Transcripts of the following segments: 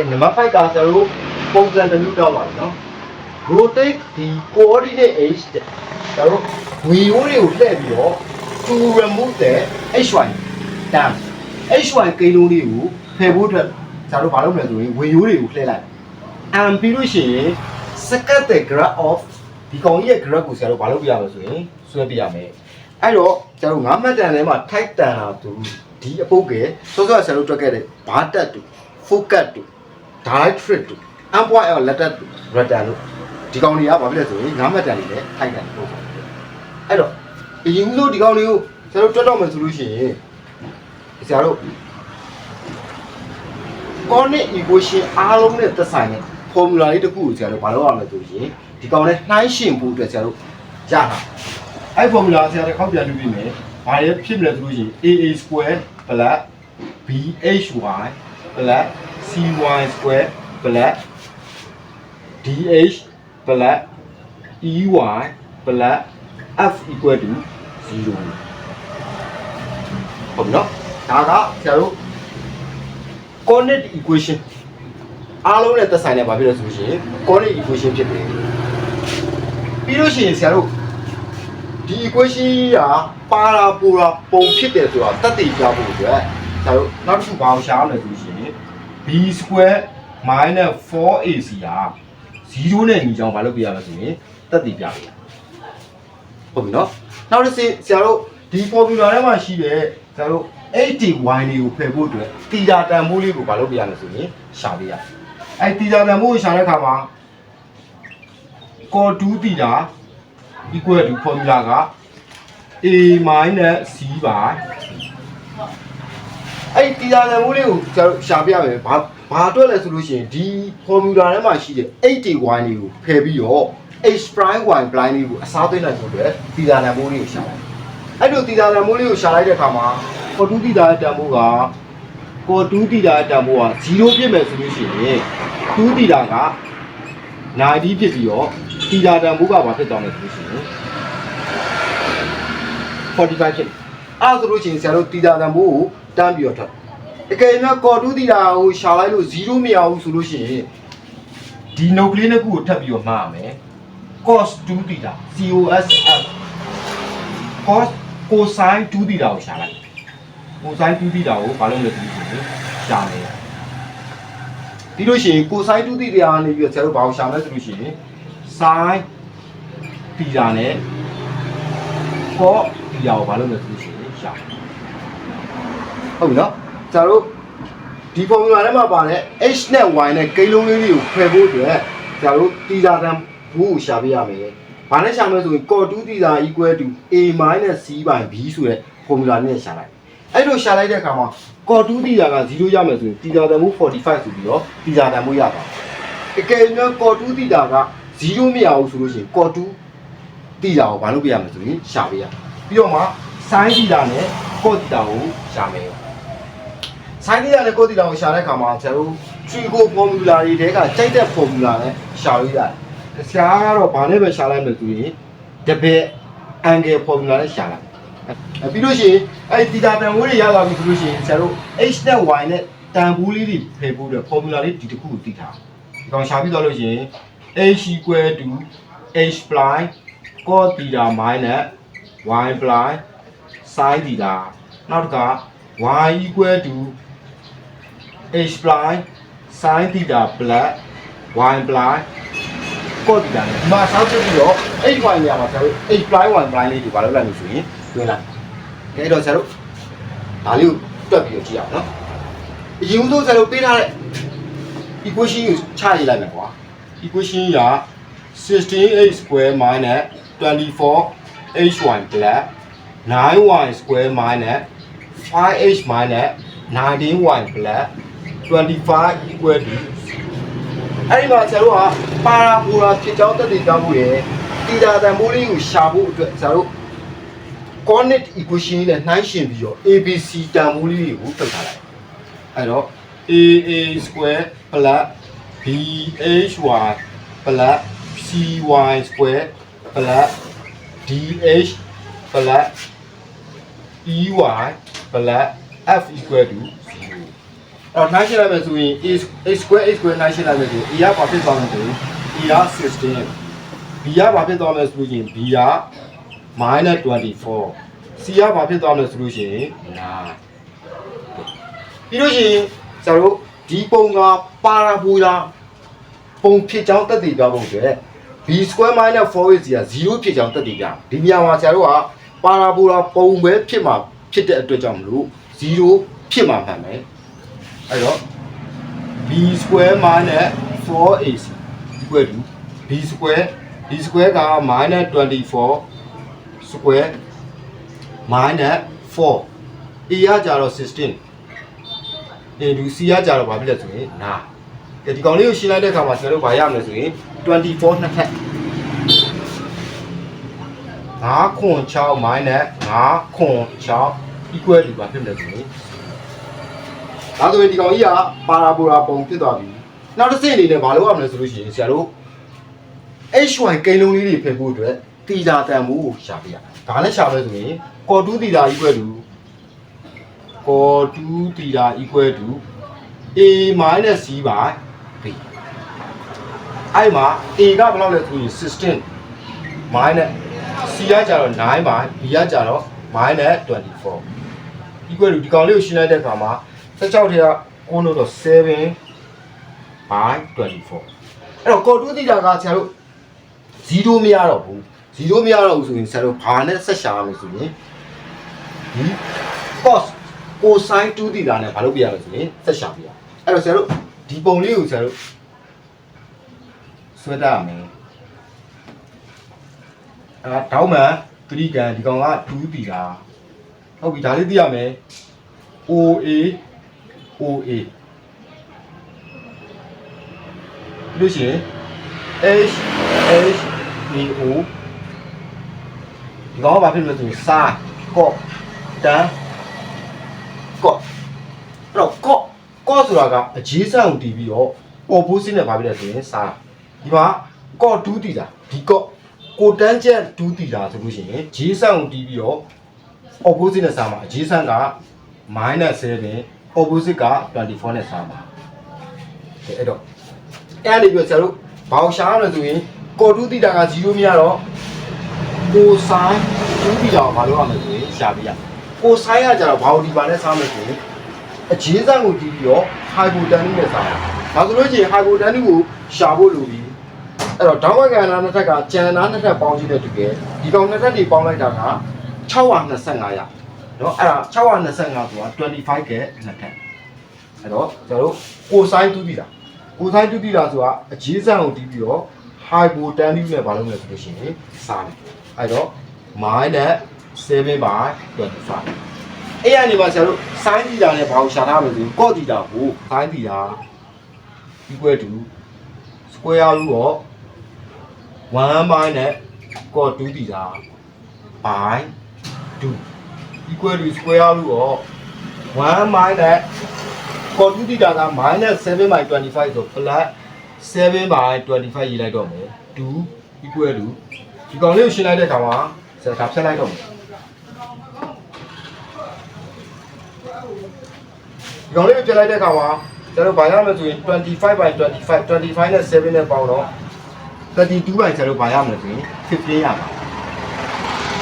ကဲနံပါတ်5ကကျွန်တော်တို့ပုံစံတစ်မျိုးတော့ပါမယ်နော် rotate the coordinate h တဲ့ကျွန်တော်တို့ဝီယိုးတွေကိုလှည့်ပြီးတော့ to remove the hy term hy ကိန်းလုံးလေးကိုဖယ်ဖို့အတွက်ကျွန်တော်တို့ဘာလုပ်မလဲဆိုရင်ဝီယိုးတွေကိုလှည့်လိုက် and ပြီးလို့ရှိရင် second the graph of ဒီကောင်ကြီးရဲ့ graph ကိုဆရာတို့ဘာလုပ်ပြရမလဲဆိုရင်ဆွဲပြရမယ်အဲ့တော့ကျွန်တော်9မှတ်တန်ထဲမှာ type တန်တာသူဒီအပုတ်ကစောစောဆရာတို့တွက်ခဲ့တဲ့ဘာတက်တူ focus တူ directorate တူ endpoint အော် letter တူ return တို့ဒီကောင်တွေကဘာဖြစ်လဲဆိုရင်9မှတ်တန်တွေလည်း type တန်ပို့ပါတယ်အဲ့တော့အရင်ဆုံးဒီကောင်လေးကိုဆရာတို့တွက်တော့မယ်ဆိုလို့ရှိရင်ဆရာတို့ conic equation အားလုံးနဲ့သက်ဆိုင်တဲ့ formula လေးတစ်ခုကိုဆရာတို့ဘာလုပ်ရမလဲဆိုရင်ဒီကောင်နဲ့နှိုင်းယှဉ်ဖို့အတွက်ဆရာတို့ရတာအဲ့ formula ဆရာတို့ခောက်ပြန်လုပ်ပြီးမယ်ဘာလဲဖြစ်မလဲဆိုလို့ရှိရင် aa square plus bhy plus cy square plus dh plus ey plus f equal to 0ဟုတ်ပြီနော်ဒါကဆရာတို့ coordinate equation အားလုံးနဲ့သက်ဆိုင်တဲ့ဘာဖြစ်လဲဆိုလို့ရှိရင် coordinate equation ဖြစ်တယ်ပြီးလို့ရှိရင်ဆရာတို့ဒီ equation ကပါရာပူရာပုံဖြစ်တယ်ဆိုတာတတ်သိကြဖို့အတွက်ဆရာတို့နောက်တစ်ခုဘာကိုရှာရမလဲဆိုလို့ရှိရင် b square minus 4ac ဟာ0နဲ့ညီကြောင်းဘာလုပ်ပြရမလဲဆိုရင်တတ်သိပြပေးရဟုတ်ပြီနော်နောက်တစ်စီဆရာတို့ဒီ formula ထဲမှာရှိတဲ့ဆရာတို့ 80y တွေကိုဖယ်ဖို့အတွက်တီတာတန်ဖိုးလေးကိုဘာလုပ်ပြရမလဲဆိုရင်ရှာပေးရအဲတီတာတန်ဖိုးကိုရှာတဲ့အခါမှာ cos 2တီတာ equal to formula က a minus c by အဲ့ဒီတရားလမ်းမိုးလေးကိုကျွန်တော်ရှာပြရမယ်ဘာဘာအတွက်လဲဆိုလို့ရှိရင်ဒီ formula ထဲမှာရှိတဲ့ 80y လေးကိုဖယ်ပြီးတော့ h prime y prime လေးကိုအစားသွင်းနိုင်ဖို့အတွက်တရားလမ်းမိုးလေးကိုရှာလိုက်အဲ့လိုတရားလမ်းမိုးလေးကိုရှာလိုက်တဲ့အခါမှာ cos 2 theta ရဲ့တန်ဖိုးက cos 2 theta ရဲ့တန်ဖိုးက0ဖြစ်မယ်ဆိုလို့ရှိရင်2 theta က90ဖြစ်ပြီးတော့ theta တန်ဖိုးကဘာဖြစ်သွားမလဲဆိုလို့ရှိရင်45ဖြစ်တယ် အဲ့ဒါဆိုလို့ရှိရင်ဆရာတို့ theta တန်ဖိုးကိုတန်းပြီးတော့ထွက်အကယ်၍ကော်တူးတီတာကိုရှာလိုက်လို့0မရဘူးဆိုလို့ရှိရင်ဒီ note ကလေးနှစ်ခုကိုထပ်ပြီးတော့မှားရမယ် cos 2 theta cosf cos cosine 2 theta ကိုရှာလိုက် cosine 2 theta ကိုဘာလို့လဲဆိုလို့ရှိရင်ရှာမယ်ပြီးလို့ရှိရင် cosine 2 theta ကနေပြီးတော့ဆရာတို့ဘာကိုရှာမလဲဆိုလို့ရှိရင် sin theta နဲ့ cos theta ကိုဘာလို့လဲဆိုလို့ရှိရင် ရှာမယ်ဟုတ်ပြီနော်ကျန်တို့ဒီ formula ထဲမှာပါတဲ့ h နဲ့ y နဲ့ကိန်းလုံးလေးတွေကိုဖယ်ဖို့အတွက်ကျန်တို့တီတာတန်ဘူးကိုရှာပေးရမယ်။ဘာနဲ့ရှာမလဲဆိုရင် cos 2 theta equal to a c by b ဆိုတဲ့ formula နဲ့ရှာလိုက်။အဲ့လိုရှာလိုက်တဲ့အခါမှာ cos 2 theta က0ရမယ်ဆိုရင် theta တန်ဘူး45ဆိုပြီးတော့ theta တန်ဘူးရပါ။အကယ်၍ cos 2 theta က0မရဘူးဆိုလို့ရှိရင် cos 2 theta ကိုဘာလုပ်ပြရမလဲဆိုရင်ရှာပေးရ။ပြီးတော့မှ sin theta နဲ့ cos theta ကိုရှာမယ်။ဆိုင်းတီးရတဲ့ကိုတီတောင်ကိုရှာတဲ့ခါမှာကျွန်တော်တို့ trigo formula တွေတဲကကြိုက်တဲ့ formula နဲ့ရှာလို့ရတယ်။ရှာကတော့ဘာနဲ့ပဲရှာလိုက်မယ်ဆိုရင် double angle formula နဲ့ရှာလိုက်။အဲပြီးလို့ရှိရင်အဲဒီတီတာတန်ဖိုးတွေရလာပြီဆိုလို့ရှိရင်ကျွန်တော်တို့ h နဲ့ y နဲ့တန်ဖိုးလေးတွေဖယ်ဖို့အတွက် formula လေးဒီတစ်ခုကိုသိထား။ဒီကောင်ရှာပြီးတော့လို့ရှိရင် h equal to h prime cos theta minus y prime sin theta နောက်တစ်ခါ y equal to h prime sin theta plus y prime cos theta နဲ့ဒီမှာဆောက်ပြပြီးတော့ h y နေရာမှာဆရာတို့ h prime y prime လေးဒီဘာလုပ်လိုက်လို့ဆိုရင်တွင်းလိုက်။ဒါတော့ဆရာတို့ဒါလေးကိုတွက်ပြီးတော့ကြည့်အောင်နော်။အရင်ဆုံးဆရာတို့ပေးထားတဲ့ equation ကိုချရေးလိုက်မယ်ကွာ။ equation က 16h square minus 24hy plus 9y square minus 5h minus 19y plus 25 equal to အဲ့ဒီမှာဆရာတို့ကပါရာဘိုရာဖြစ်ကြောင်းတက်တည်ကြောင်းမှုရယ်တီတာတန်ဖိုးလေးကိုရှာဖို့အတွက်ဆရာတို့ coordinate equation နဲ့နှိုင်းယှဉ်ပြီးတော့ ABC တန်ဖိုးလေးတွေကိုထုတ်ထားလိုက်အဲ့တော့ AA square plus BHY plus CY square plus DH plus EY plus F equal to 0အဲ့တော့နှိုင်းရှင်းလိုက်မယ်ဆိုရင် a a square a square နှိုင်းရှင်းလိုက်မယ်ဆိုရင် a ကဘာဖြစ်သွားမလဲဆိုရင် a က16 b ကဘာဖြစ်သွားမလဲဆိုရင် b က -24 c ကဘာဖြစ်သွားမလဲဆိုလို့ရှိရင်9ပြီးလို့ရှိရင်ကျန်တို့ဒီပုံကပါရာဘိုလာပုံဖြစ်ကြောင်းတက်တည်ပြဖို့အတွက် b square minus 4ac က0ဖြစ်ကြောင်းတက်တည်ပြဒီနေရာမှာဆရာတို့က ပါရာဘိုလာပုံပဲဖြစ်မှာဖြစ်တဲ့အတွက်ကြောင့်မလို့0ဖြစ်မှာမှန်မယ်အဲ့တော့ b square minus 4ac equal to b square b square က minus 24 square minus 4 a ကကြတော့16 into c ကကြတော့ဘာဖြစ်လဲဆိုရင်9ကဲဒီကောင်လေးကိုရှင်းလိုက်တဲ့အခါမှာကျွန်တော်တို့ဘာရမလဲဆိုရင်24နှစ်ထပ် 9ခွန်6 minus 9ခွန်6 equal to ဘာဖြစ်မလဲဆိုရင်ဒါဆိုရင်ဒီကောင်ကြီးကပါရာဘိုလာပုံဖြစ်သွားပြီနောက်တစ်ဆင့်အနေနဲ့ဘာလုပ်ရမလဲဆိုလို့ရှိရင်ဆရာတို့ HY ကိန်းလုံးလေးတွေဖယ်ဖို့အတွက်တီတာတန်မှုကိုရှာပြရဒါလည်းရှာမယ်ဆိုရင်ကော်တူးတီတာ equal to ကော်တူးတီတာ equal to a minus c by b အဲ့မှာ a ကဘယ်လောက်လဲဆိုရင်16 minus c ကကြတော့9 by b ကကြတော့ minus 24 equal to ဒီကောင်လေးကိုရှင်းလိုက်တဲ့အခါမှာ16ထဲက9လို့တော့7 by 24အဲ့တော့ကော်တူးတီတာကဆရာတို့0မရတော့ဘူး0မရတော့ဘူးဆိုရင်ဆရာတို့ဘာနဲ့ဆက်ရှာရမလဲဆိုရင်ဒီ cos cosine 2 theta နဲ့ဘာလုပ်ပြရလဲဆိုရင်ဆက်ရှာပြရအဲ့တော့ဆရာတို့ဒီပုံလေးကိုဆရာတို့ဆွဲတတ်ရမယ် အဲတောင်းမှန်3ကန်ဒီကောင်က2 theta ဟုတ်ပြီဒါလေးသိရမယ် OA OA ပြီးလို့ရှိရင် H H E O ဒီကောင်ကဘာဖြစ်လဲဆိုရင် sin cos tan cos အဲ့တော့ cos cos ဆိုတာကအကြီးစံကိုတီးပြီးတော့ opposite နဲ့ဘာဖြစ်လဲဆိုရင် sin ဒီမှာ cos 2တီတာဒီ cos ကိုတန်းချက်2တီတာဆိုလို့ရှိရင်ဂျေးစံကိုတီးပြီးတော့ opposite နဲ့စာမှာအဂျေးစံက -7 opposite က24နဲ့စာမှာအဲ့တော့အဲ့ဒီပြဆရာတို့ဘောင်ရှာရမယ်ဆိုရင်ကော်2တီတာက0မြရတော့ကိုဆိုင်2တီတာကိုဘာလို့ရမလဲဆိုရင်ရှာပြရကိုဆိုင်ကကြတော့ဘောင်ဒီပါနဲ့စားမယ်ဆိုရင်အဂျေးစံကိုတီးပြီးတော့ hypotenuse နဲ့စားရဒါဆိုလို့ရှိရင် hypotenuse ကိုရှာဖို့လိုပြီ အဲ့တော့ဒေါင်းဝက်ကန္နာနှစ်ထက်ကကျန်နာနှစ်ထက်ပေါင်းကြည့်တဲ့တူကဲဒီကောင်နှစ်ထက်တွေပေါင်းလိုက်တာက625ရနော်အဲ့ဒါ625ဆိုတာ25ကဲနှစ်ထက်အဲ့တော့ကျွန်တော်တို့ကိုဆိုင်တူးတီတာကိုဆိုင်တူးတီတာဆိုတာအဂျေးစံကိုတီးပြီးတော့ hypotenuse နဲ့ဘာလုပ်မလဲဆိုလို့ရှိရင်စားတယ်အဲ့တော့ minus 7 by 25အဲ့ရနေမှာဆရာတို့ sin theta နဲ့ဘာကိုရှာထားမလဲဆိုရင် cos theta ကို sin theta equal to square root of 1 minus cos 2 theta by 2 equal to square root of 1 minus cos 2 theta က minus 7 by 25ဆို plus 7 by 25ရေးလိုက်တော့မယ်2 equal to ဒီကောင်လေးကိုရှင်းလိုက်တဲ့အခါမှာဆရာဒါဖြတ်လိုက်တော့မယ်ဒီကောင်လေးကိုဖြတ်လိုက်တဲ့အခါမှာကျွန်တော်ဘာရမလဲဆိုရင်25 by 25 25နဲ့7နဲ့ပေါင်းတော့ 32 by ကျွန်တော်ဘာရမလဲဆိုရင်15ရပါ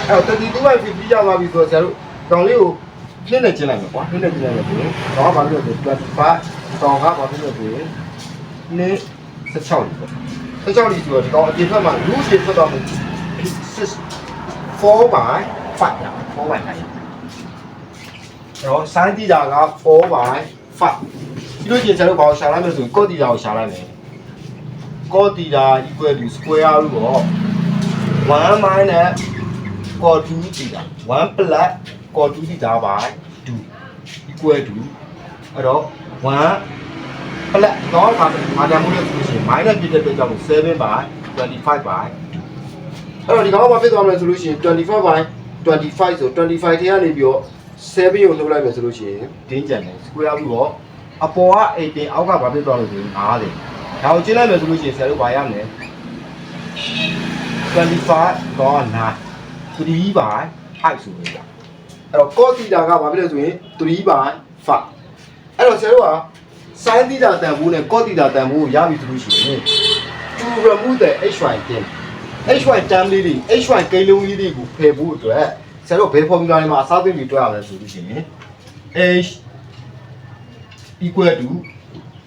အဲ့တော့32 by 15ရပါပြီဆိုတော့ဆရာတို့ကောင်လေးကိုဖြည့်နေကျင်းလိုက်မယ်ကွာဖြည့်နေကျင်းလိုက်မယ်ဆိုရင်တော့ဘာလို့လဲဆို25တောင်ကဘာဖြစ်လို့ဆိုရင်နည်း16လီပေါ့16လီဆိုတော့ဒီကောင်အပြင်ဘက်မှာလူးရှင်ထွက်သွားမယ်4 by 5ရ4 by 5ရအဲ့တော့ sin theta က4 by 5ပြီးလို့ကျင်ကျွန်တော်ဘာကိုရှာလိုက်မလဲဆိုရင် cos theta ကိုရှာလိုက်မယ် cos theta equal to square root of 1 minus cos 2 theta 1 plus cos 2 theta by 2 equal to အဲ့တော့1 plus တော့ဘာဘာကြောင့်မို့လဲဆိုလို့ရှိရင် minus ဖြစ်တဲ့အတွက်ကြောင့်7 by 25 by 2အဲ့တော့ဒီကောင်ကဘာဖြစ်သွားမလဲဆိုလို့ရှိရင်25 by 25ဆို25ထဲကနေပြီးတော့7ကိုနှုတ်လိုက်မယ်ဆိုလို့ရှိရင်ဒင်းကြံတယ် square root တော့အပေါ်က18အောက်ကဘာဖြစ်သွားလို့ဆိုရင်9တယ် ဒါကိုကျင်းလိုက်မယ်ဆိုလို့ရှိရင်ဆရာတို့ဘာရမလဲ25တော့9 3 by 5ဆိုနေတာအဲ့တော့ cos theta ကဘာဖြစ်လဲဆိုရင်3 by 5အဲ့တော့ဆရာတို့ကစိုင်းသီတာတန်ဖိုးနဲ့ကော့သီတာတန်ဖိုးကိုရပြီဆိုလို့ရှိရင် to remove the hy term hy term လေးတွေ hy ကိန်းလုံးလေးတွေကိုဖယ်ဖို့အတွက်ဆရာတို့ဘယ် formula တွေမှာအစားသွင်းပြီးတွက်ရမလဲဆိုလို့ရှိရင် h equal to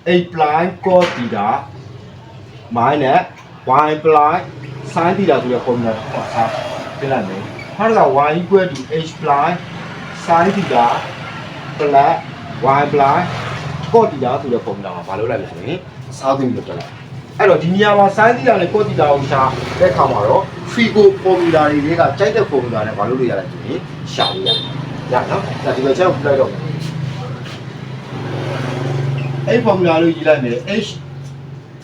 8 plus cos theta minus y plus sin theta ဆိုတဲ့ formula ကိုအစားပြင်လိုက်မယ်။ဟာက y equal to h plus sin theta plus y plus cos theta ဆိုတဲ့ formula မှာဘာလုပ်လိုက်လဲဆိုရင်အစားသွင်းပြီးတွက်လိုက်။အဲ့တော့ဒီနေရာမှာ sin theta နဲ့ cos theta ကိုရှာတဲ့အခါမှာတော့ Figo formula တွေကကြိုက်တဲ့ formula နဲ့ဘာလုပ်လို့ရလဲဆိုရင်ရှာလို့ရတယ်။ရနော်။ဒါဒီလိုချက်ကိုပြလိုက်တော့ မယ်။အဲ့ formula လို့ရေးလိုက်မယ် h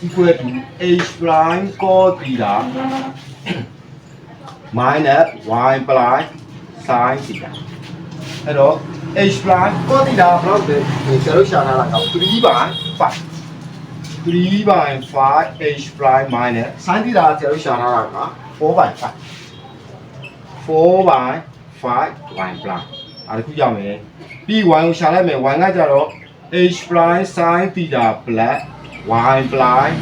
equal to h prime cos theta minus y plus sin theta အဲ့တော့ h prime cos theta ဘယ်လောက်လဲဒီဆရာတို့ရှာထားတာက3 by 5 3 by 5 h prime minus sin theta ဆရာတို့ရှာထားတာက4 by 5 4 by 5 y plus အဲ့ဒါခုရမယ်ပြီး y ကိုရှာလိုက်မယ် y ကကြတော့ h prime sin theta plus y plus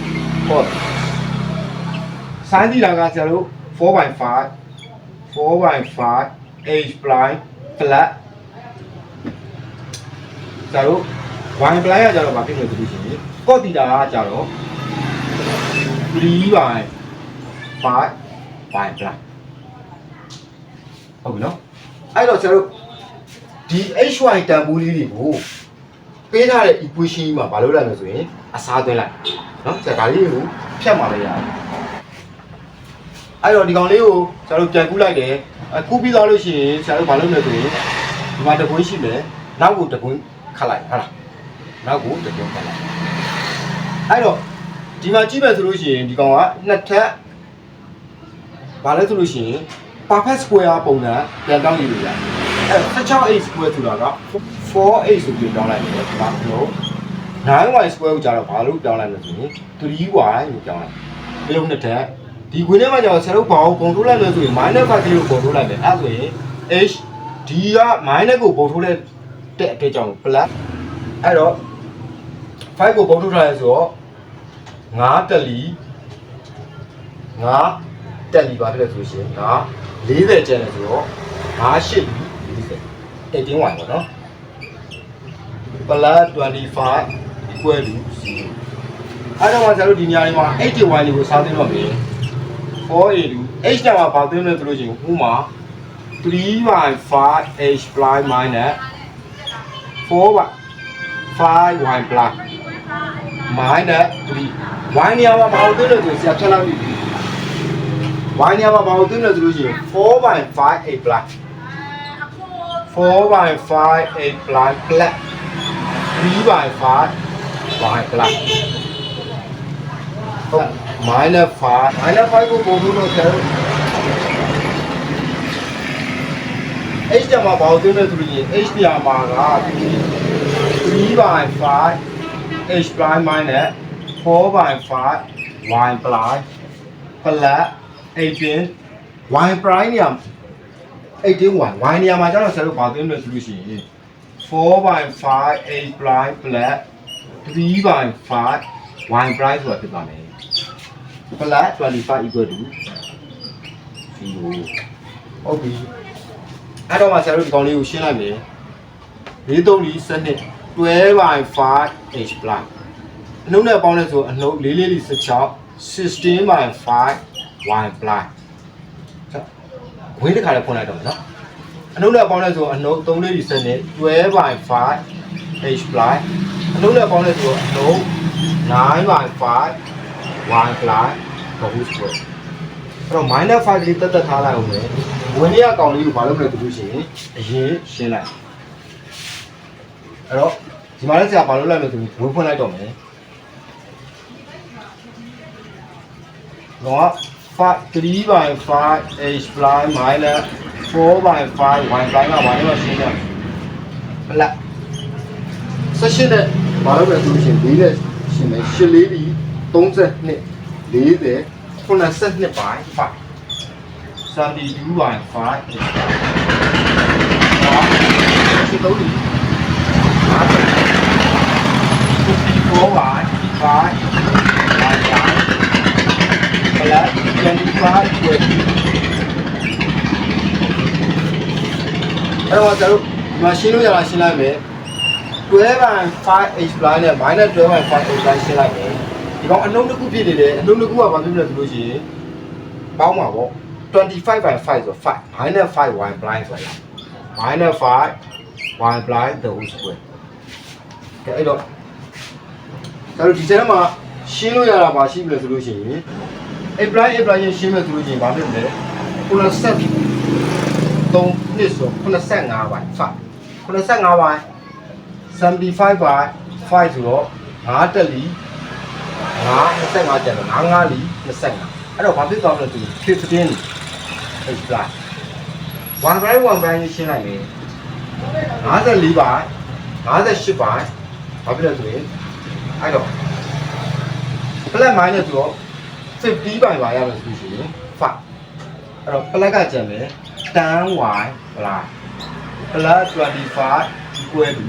cos sin theta ကဆရာတို့4 by 5 4 by 5 h prime plus ဆရာတို့ y plus ကကြတော့ဘာဖြစ်လဲဆိုလို့ရှိရင် cos theta ကကြတော့3 by 5 y plus ဟုတ်ပြီနော်အဲ့တော့ဆရာတို့ဒီ hy တန်ဖိုးလေးတွေကို ပေးထားတဲ့ equation ကြီးမှာဘာလုပ်လိုက်လဲဆိုရင်အစားသွင်းလိုက်နော်ဆရာဒါလေးကိုဖြတ်มาလိုက်ရတယ်အဲ့တော့ဒီကောင်လေးကိုဆရာတို့ပြန်ကူးလိုက်တယ်အကူးပြီးသွားလို့ရှိရင်ဆရာတို့ဘာလုပ်လဲဆိုရင်ဒီမှာတကွင်းရှိမယ်နောက်ကိုတကွင်းခတ်လိုက်ဟုတ်လားနောက်ကိုတကွင်းခတ်လိုက်အဲ့တော့ဒီမှာကြည့်မယ်ဆိုလို့ရှိရင်ဒီကောင်ကနှစ်ထပ်ဘာလဲဆိုလို့ရှိရင် perfect square ပုံစံပြန်တောင်းယူလို့ရတယ်အဲ့16 8 square ဆိုတာက 4 8ဆိုပြီးတောင်းလိုက်တယ်ဒါလို့9 y square ကိုကြာတော့ဘာလို့ပြောင်းလိုက်လဲဆိုရင် 3y လို့ပြောင်းလိုက်ဒီလိုနှစ်ထပ်ဒီခွေးထဲမှာကျတော့ဆရာတို့ဘာကိုပုံထိုးလိုက်လဲဆိုရင် minus 5ကိုပုံထိုးလိုက်မယ်အဲ့ဆိုရင် h d က minus ကိုပုံထိုးလိုက်တဲ့အတွက်ကြောင့် plus အဲ့တော့5ကိုပုံထိုးထားရဲဆိုတော့9တက်လီ9တက်လီပါဖြစ်လဲဆိုရှင်9 40ကျန်တယ်ဆိုတော့9 8လီ40 18 y ပေါ့နော် plus 25 equal to 0အဲ့တော့မှကျွန်တော်တို့ဒီနေရာလေးမှာ 80y လေးကိုစားသိတော့မယ် 4a လူ h တောင်မှာဘာသိမလဲဆိုလို့ရှိရင်ဥမာ3 by 5 h plus minus 4 by 5y plus minus 3 y နေရာမှာဘာလို့သိလဲဆိုဆရာဖြတ်လိုက်ပြီ y နေရာမှာဘာလို့သိလဲဆိုလို့ရှိရင်4 by 5 h plus 4 by 5 h plus plus 3 by 5 y plus ဟုတ် minus 5 minus 5ကိုပုံလို့တော့ဆရာတို့ h တမှာဘာလို့သိလဲဆိုလို့ရှိရင် h တရားမှာက3 by 5 h plus minus 4 by 5 y plus plus 18 y prime နေရာ18 y y နေရာမှာကျတော့ဆရာ 4 by 5 h prime plus 3 by 5 y prime ဆိုတာဖြစ်ပါမယ် plus 25 equal to 0ဟုတ်ပြီအဲ့တော့မှဆရာတို့ဒီကောင်လေးကိုရှင်းလိုက်မယ်၄3လီစနစ်12 by 5 h plus အနှုတ်နဲ့ပေါင်းလဲဆိုအနှုတ်၄၄လီ16 16 by 5 y plus ဝေးတစ်ခါလည်းဖွင့်လိုက်တော့မယ်နော် အနှုတ်နဲ့ပေါင်းလဲဆိုအနှုတ်3လေးဒီစနစ်12 by 5 h plus အနှုတ်နဲ့ပေါင်းလဲဆိုအနှုတ်9 by 5 y plus ဘာလို့ဆိုတော့ minus 5လေးတက်တက်ထားလိုက်အောင်မယ်ဝင်ရအကောင်လေးကိုဘာလုပ်မလဲတူလို့ရှိရင်အရင်ရှင်းလိုက်အဲ့တော့ဒီမှာလည်းဆရာဘာလုပ်လိုက်လဲဆိုရင်ဝင်ဖွင့်လိုက်တော့မယ်တော့3 by 5 h prime minus 4 by 5 y prime ကဘာလဲရှင်းရပလက်ဆက်ရှင်းတဲ့ဘာလို့လဲဆိုလို့ရှိရင်၄နဲ့ရှင်းမယ်ရှင်းလေးဒီ32 40 82 by 5 72 by 5 is ရှင်းတော့ဒီ50 4y 5 y prime plus 25 square အဲ့တော့ကျွန်တော်တို့ဒီမှာရှင်းလို့ရတာရှင်းလိုက်မယ်12 by 5h prime နဲ့ minus 12 by 5h prime ရှင်းလိုက်မယ်ဒီကောင်အလုံးတစ်ခုဖြစ်နေတယ်အလုံးတစ်ခုကဘာဖြစ်လဲဆိုလို့ရှိရင်ပေါင်းပါပေါ့25 by 5ဆို5 minus 5y prime ဆိုရ minus 5 y prime the whole square ကဲအဲ့တော့ကျွန်တော်ဒီထဲမှာရှင်းလို့ရတာပါရှိပြီလဲဆိုလို့ရှိရင် a prime a prime ရှင်းမယ်ဆိုလို့ရှိရင်ဘာဖြစ်လဲကိုယ် ဆက်3နှစ်ဆို85ပိုင်း5 85ပိုင်း75ပိုင်း5ဆိုတော့5တက်လီ5 25ကျန်တော့5 5လီ25အဲ့တော့ဘာဖြစ်သွားမလဲသူ15 h plus 1 by 1 by ရှင်းလိုက်မယ်54ပိုင်း58ပိုင်းဘာဖြစ်လဲဆိုရင်အဲ့တော့ plus minus ဆိုတော့50ပိုင်းပါရမယ်ဆိုရှင်5အဲ့တော့ plus ကကျန်မယ် 10y plus plus 25 equal to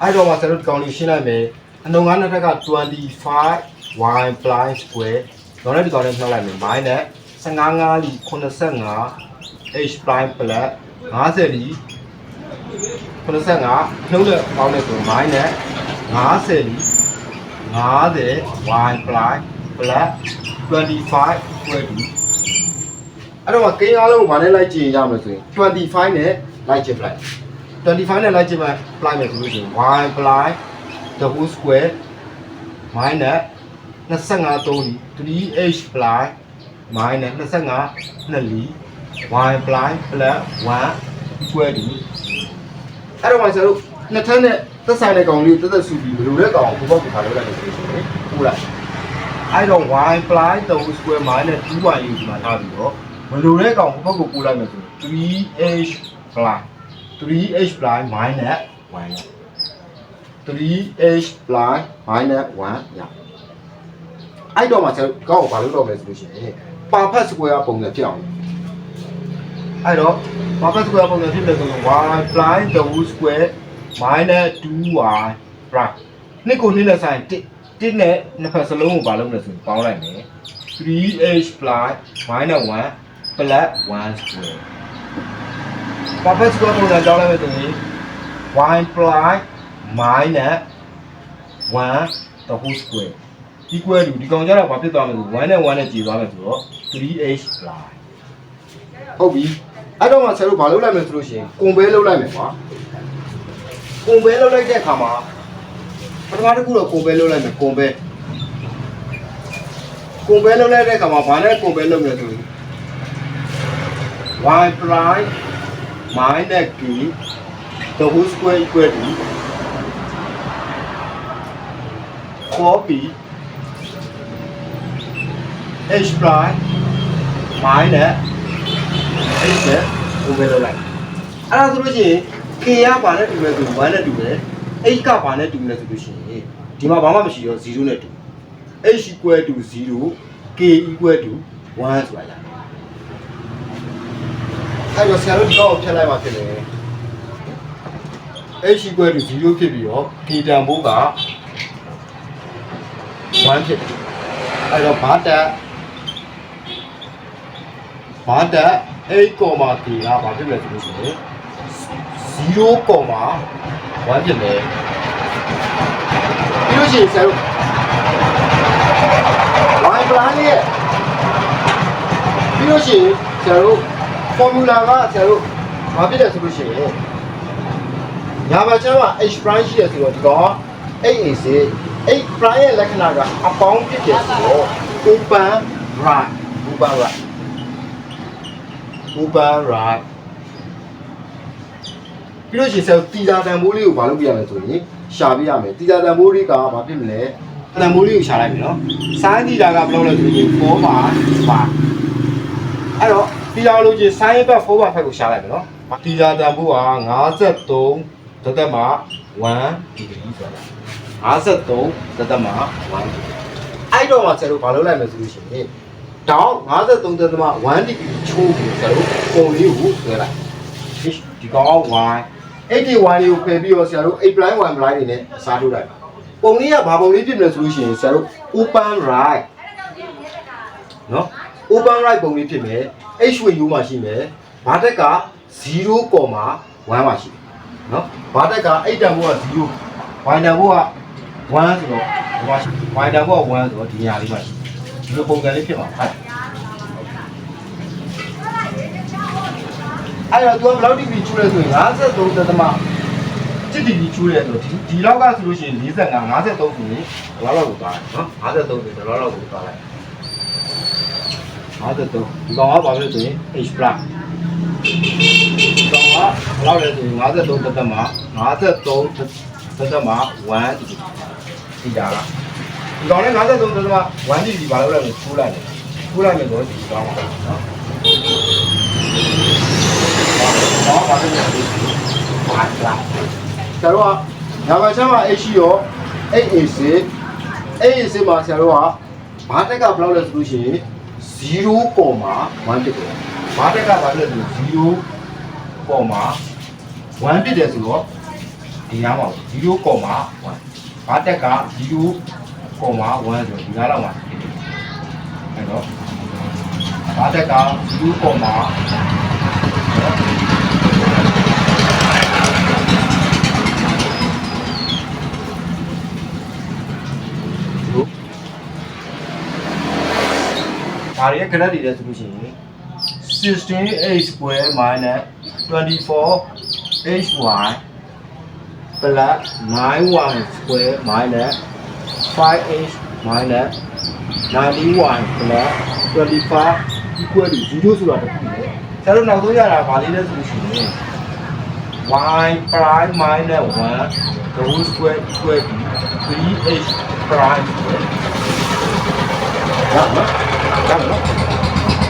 အဲ့တော့မှဆက်လို့ကောင်းလေးရှင်းလိုက်မယ်အနှုံငါးနှစ်ထက်က 25y plus square တော့လည်းဒီကောင်လေးနှောက်လိုက်မယ် minus 15 5လီ85 h prime plus 50လီ85နှုံးတဲ့ပေါင်းတဲ့ဆို minus 50လီ50 y prime plus 25 equal to အဲ့တော့ကိန်းအားလုံးကိုဗာနဲ့လိုက်ကြည့်ရင်ရမယ်ဆိုရင်25နဲ့လိုက်ကြည့်ပလိုက်25နဲ့လိုက်ကြည့်မှပလိုက်မယ်ဆိုလို့ရှိရင် y plus the whole square minus 25 3လီ 3h plus minus 25နှစ်လီ y plus plus 1 equal to အဲ့တော့မှကျွန်တော်တို့နှစ်ထပ်နဲ့သက်ဆိုင်တဲ့ကောင်လေးကိုတက်သက်စုပြီးဘယ်လိုလဲကောင်ကိုပေါ့ကိုခါလို့လိုက်လို့ဆိုရင်ဟုတ်လားအဲ့တော့ y plus the whole square minus 2y ကိုဒီမှာထားပြီးတော့ ဘယ်လိုလဲကောင်ကိုပေါ့ကိုပို့လိုက်မယ်ဆို 3h plus 3h plus minus 1 3h plus minus 1ရအဲ့တော့မှကျွန်တော်ကောက်ကိုဘာလုပ်တော့မလဲဆိုလို့ရှိရင် perfect square ပုံစံဖြစ်အောင်အဲ့တော့ perfect square ပုံစံဖြစ်တယ်ဆိုရင် y plus the whole square minus 2y prime နှစ်ကိုနှစ်နဲ့ဆိုင်1 1နဲ့နှစ်ဖက်စလုံးကိုဘာလုပ်မလဲဆိုရင်ပေါင်းလိုက်မယ် 3h plus minus 1 plus 1 square perfect square ပုံစံကြောင်းလိုက်မယ်ဆိုရင် y plus minus 1 the whole square equal to ဒီကောင်ကျတော့ဘာဖြစ်သွားမလဲဆို1နဲ့1နဲ့ကြည်သွားမယ်ဆိုတော့ 3h plus ဟုတ်ပြီအဲ့တော့မှဆရာတို့ဘာလုပ်လိုက်မလဲဆိုလို့ရှိရင်ကွန်ဘဲလုပ်လိုက်မယ်ကွာကွန်ဘဲလုပ်လိုက်တဲ့အခါမှာပထမတစ်ခုတော့ကွန်ဘဲလုပ်လိုက်မယ်ကွန်ဘဲကွန်ဘဲလုပ်လိုက်တဲ့အခါမှာဘာနဲ့ကွန်ဘဲလုပ်မလဲဆိုရင် y prime minus k the whole square equal to 4p h prime minus h နဲ့ over လောက်လိုက်အဲ့ဒါဆိုလို့ရှိရင် k ကဘာနဲ့တူလဲဆို1နဲ့တူတယ် h ကဘာနဲ့တူလဲဆိုလို့ရှိရင်ဒီမှာဘာမှမရှိတော့0နဲ့တူ h equal to 0 k equal to 1ဆိုတာရတယ် အဲ့တော့ဆရာတို့ဒီတော့ဖြတ်လိုက်မှဖြစ်တယ် h equal to 0ဖြစ်ပြီးတော့ k တန်ဖိုးက1ဖြစ်တယ်အဲ့တော့ဘာတက်ဘာတက် 8, k ကဘာဖြစ်လဲဆိုလို့ရှိရင် 0, 1ဖြစ်မယ်ပြီးလို့ရှိရင်ဆရာတို့ y plan ရဲ့ပြီးလို့ရှိရင်ဆရာတို့ formula ကဆရာတို့ဘာဖြစ်လဲဆိုလို့ရှိရင်ညာဘက်ကျမ်းမှာ h prime ရှိတယ်ဆိုတော့ဒီကောင်က 8ac 8 prime ရဲ့လက္ခဏာကအပေါင်းဖြစ်တယ်ဆိုတော့ open right open right open right ပြီးလို့ရှိရင်ဆရာတို့တီတာတန်ဖိုးလေးကိုဘာလုပ်ပြရမလဲဆိုရင်ရှာပြရမယ်တီတာတန်ဖိုးလေးကဘာဖြစ်မလဲတန်ဖိုးလေးကိုရှာလိုက်ပြီနော်ဆိုင်းတီတာကဘယ်လောက်လဲဆိုရင်4ပါပါအဲ့တော့ တီတာလို့ချင်းဆိုင်းဘက်4ပါဖက်ကိုရှာလိုက်မယ်နော်တီတာတန်ဖိုးက53ဒသမ1ဒီဂရီဆိုတာ53ဒသမ1အဲ့တော့မှဆရာတို့ဘာလုပ်လိုက်မလဲဆိုလို့ရှိရင်တောင်း53ဒသမ1ဒီဂရီချိုးပြီးဆရာတို့ပုံလေးကိုဆွဲလိုက်ဒီကောင် y 81လေးကိုဖယ်ပြီးတော့ဆရာတို့8 blind 1 blind တွေနဲ့စားထုတ်လိုက်ပါပုံလေးကဘာပုံလေးဖြစ်မလဲဆိုလို့ရှိရင်ဆရာတို့ open right နော် open right ပုံလေးဖြစ်မယ် h ဝ u မှာရှိမယ်ဘာတက်က0.1မှာရှိတယ်နော်ဘာတက်က8တန်ဘိုးက0 y တန်ဘိုးက1ဆိုတော့ဒီမှာရှိ y တန်ဘိုးက1ဆိုတော့ဒီညာလေးမှာရှိဒီလိုပုံစံလေးဖြစ်မှာဟုတ်အဲ့တော့ तू ကဘယ်လောက်ဒီဂရီကျူးလဲဆိုရင်53တက်သမစစ်ဒီဂရီကျူးလဲဆိုတော့ဒီဒီလောက်ကဆိုလို့ရှိရင်45 53ဆိုရင်ဒီလောက်လောက်ကိုသွားတယ်နော်53ဆိုဒီလောက်လောက်ကိုသွားလိုက် 53ဒီကောင်ကဘာဖြစ်လဲဆိုရင် h plus ဒီကောင်ကဘယ်လောက်လဲဆိုရင်53တက်သမ53တက်သမ1ဒီဒီဒါကဒီကောင်လည်း53တက်သမ1ဒီဒီဘာလို့လဲဆိုထိုးလိုက်တယ်ထိုးလိုက်မယ်ဆိုတော့ဒီကောင်ပါနော်တော့ဘာလို့လဲဆိုဘာလာဆရာတို့ကညာဘက်ချမ်းမှာ H ရော 8AC 8AC မှာဆရာတို့ကဘာတက်ကဘယ်လောက်လဲဆိုလို့ရှိရင် 0.1ဖြစ်တယ်ဘာတက်ကဘာလဲဆို0.1ဖြစ်တယ်ဆိုတော့ဒီနားမှာ0.1ဘာတက်က0.1ဆိုတော့ဒီနားလောက်မှာဖြစ်တယ်အဲ့တော့ဘာတက်က0.1 ဒါတွေကခရက်တွေလဲဆိုလို့ရှိရင် 16h square minus 24hy plus 9y square minus 5h minus 91 plus 25 equal to 0ဆိုတာတခုလေဆရာတို့နောက်ဆုံးရတာဗာလေးလဲဆိုလို့ရှိရင် y prime minus 1 the whole square equal to 3h prime square ရပါမယ်ရပါ မယ်